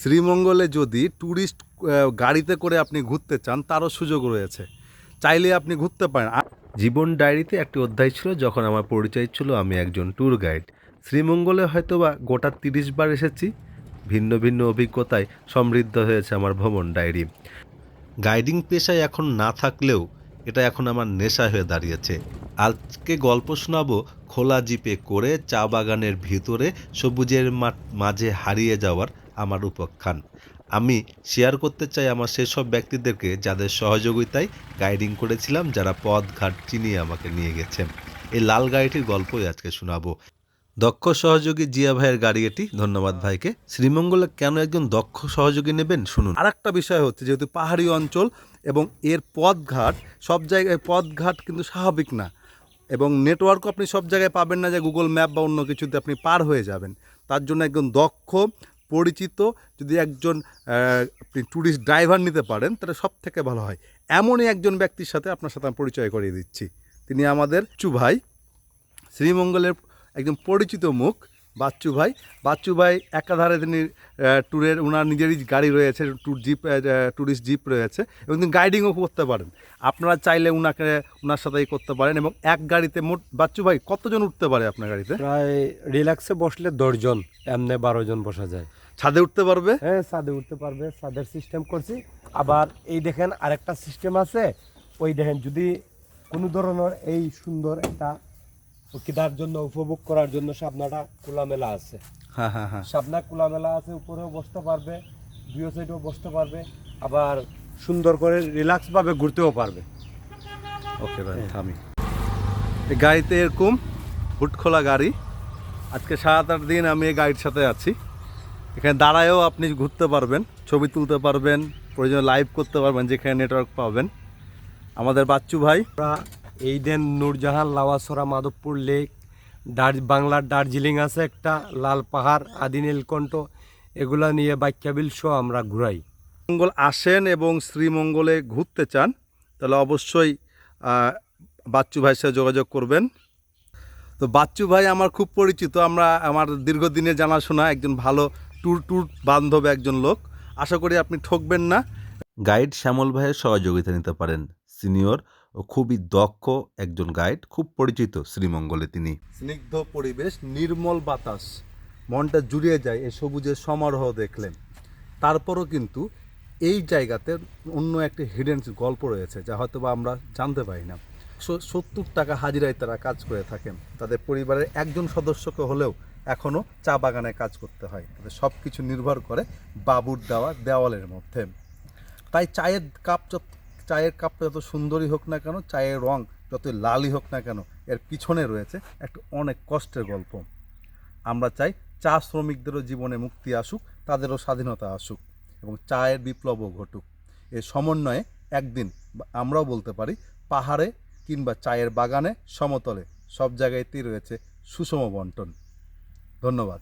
শ্রীমঙ্গলে যদি ট্যুরিস্ট গাড়িতে করে আপনি ঘুরতে চান, তারও সুযোগ রয়েছে। চাইলে আপনি ঘুরতে পারেন। জীবন ডায়েরিতে একটি অধ্যায় ছিল, যখন আমার পরিচয় ছিল, আমি একজন ট্যুর গাইড। শ্রীমঙ্গলে হয়তোবা গোটা তিরিশ বার এসেছি। ভিন্ন ভিন্ন অভিজ্ঞতায় সমৃদ্ধ হয়েছে আমার ভ্রমণ ডায়েরি। গাইডিং পেশায় এখন না থাকলেও এটা এখন আমার নেশা হয়ে দাঁড়িয়েছে। আজকে গল্প শোনাবো খোলা জিপে করে চা বাগানের ভিতরে সবুজের মাঝে হারিয়ে যাওয়ার আমার উপাখ্যান আমি শেয়ার করতে চাই আমার সেসব ব্যক্তিদেরকে যাদের সহযোগিতায় গাইডিং করেছিলাম, যারা পথ, ঘাট চিনিয়ে আমাকে নিয়ে গেছেন। এই লাল গাড়িটির গল্পই আজকে শোনাবো। দক্ষ সহযোগী জিয়া ভাইয়ের গাড়ি এটি। ধন্যবাদ ভাইকে। শ্রীমঙ্গলে কেন একজন দক্ষ সহযোগী নেবেন? শুনুন। আরেকটা বিষয় হচ্ছে, যেহেতু পাহাড়ি অঞ্চল এবং এর পথঘাট সব জায়গায় পথঘাট কিন্তু স্বাভাবিক না এবং নেটওয়ার্কও আপনি সব জায়গায় পাবেন না যে গুগল ম্যাপ বা অন্য কিছুতে আপনি পার হয়ে যাবেন। তার জন্য একজন দক্ষ পরিচিত, যদি একজন আপনি ট্যুরিস্ট ড্রাইভার নিতে পারেন, তাহলে সব থেকে ভালো হয়। এমনই একজন ব্যক্তির সাথে আপনার সাথে আমি পরিচয় করিয়ে দিচ্ছি। তিনি আমাদের চুভাই, শ্রীমঙ্গলের একজন পরিচিত মুখ। বাচ্চু ভাই। বাচ্চু ভাই একাধারে তিনি ট্যুরের ওনার নিজেরই গাড়ি রয়েছে ট্যুর জিপ ট্যুরিস্ট জিপ রয়েছে এবং তিনি গাইডিংও করতে পারেন। আপনারা চাইলে ওনাকে ওনার সাথেই করতে পারেন এবং এক গাড়িতে মোট বাচ্চু ভাই কতজন উঠতে পারে আপনার গাড়িতে? প্রায় রিল্যাক্সে বসলে দশজন এমনি বারো জন বসা যায়। ছাদে উঠতে পারবে? হ্যাঁ ছাদে উঠতে পারবে ছাদের সিস্টেম করছি। আবার এই দেখেন আরেকটা সিস্টেম আছে। ওই দেখেন যদি কোনো ধরনের এই সুন্দর একটা কিতার জন্য উপভোগ করার জন্য সাবনাটা খোলামেলা আছে। হ্যাঁ হ্যাঁ হ্যাঁ। সাবনা খোলামেলা আছে উপরেও বসতে পারবে দুই সাইডেও বসতে পারবে আবার সুন্দর করে রিল্যাক্স ভাবে ঘুরতেও পারবে। ওকে ভাই থামি। গাড়িতে এরকম হুট খোলা গাড়ি। আজকে সাত আট দিন আমি এই গাড়ির সাথে আছি। এখানে দাঁড়ায়ও আপনি ঘুরতে পারবেন ছবি তুলতে পারবেন প্রয়োজন লাইভ করতে পারবেন যেখানে নেটওয়ার্ক পাবেন। আমাদের বাচ্চু ভাই এই দেন নূরজাহান লাওয়াসরা মাধবপুর লেক দার বাংলার দার্জিলিং আছে একটা লাল পাহাড় আদি নীলকণ্ঠ এগুলা নিয়ে বাক্যাবিল শো আমরা ঘুরাই। মঙ্গল আসেন এবং শ্রীমঙ্গলে ঘুরতে চান তাহলে অবশ্যই বাচ্চু ভাইয়ের সাথে যোগাযোগ করবেন। তো বাচ্চু ভাই আমার খুব পরিচিত আমরা আমার দীর্ঘদিনের জানাশোনা একজন ভালো ট্যুর ট্যুর বান্ধব একজন লোক। আশা করি আপনি ঠকবেন না। গাইড শ্যামল ভাইয়ের সহযোগিতা নিতে পারেন সিনিয়র ও খুবই দক্ষ একজন গাইড, খুব পরিচিত শ্রীমঙ্গলে তিনি। স্নিগ্ধ পরিবেশ, নির্মল বাতাস, মনটা জুড়িয়ে যায় এই সবুজের সমারোহ দেখলেন। তারপরও কিন্তু এই জায়গাতে অন্য একটি হিডেন গল্প রয়েছে যা হয়তো বা আমরা জানতে পারি না। সত্তর টাকা হাজিরায় তারা কাজ করে থাকেন। তাদের পরিবারের একজন সদস্যকে হলেও এখনও চা বাগানে কাজ করতে হয়। তাদের সব কিছু নির্ভর করে বাবুর দেওয়া দেওয়ালের মধ্যে। তাই চায়ের কাপ চায়ের কাপটা যত সুন্দরই হোক না কেন, চায়ের রং যত লালই হোক না কেন, এর পিছনে রয়েছে একটা অনেক কষ্টের গল্প। আমরা চাই চা শ্রমিকদেরও জীবনে মুক্তি আসুক, তাদেরও স্বাধীনতা আসুক এবং চায়ের বিপ্লবও ঘটুক। এর সমন্বয়ে একদিন আমরাও বলতে পারি, পাহাড়ে কিংবা চায়ের বাগানে সমতলে সব জায়গাতেই রয়েছে সুষম বন্টন। ধন্যবাদ।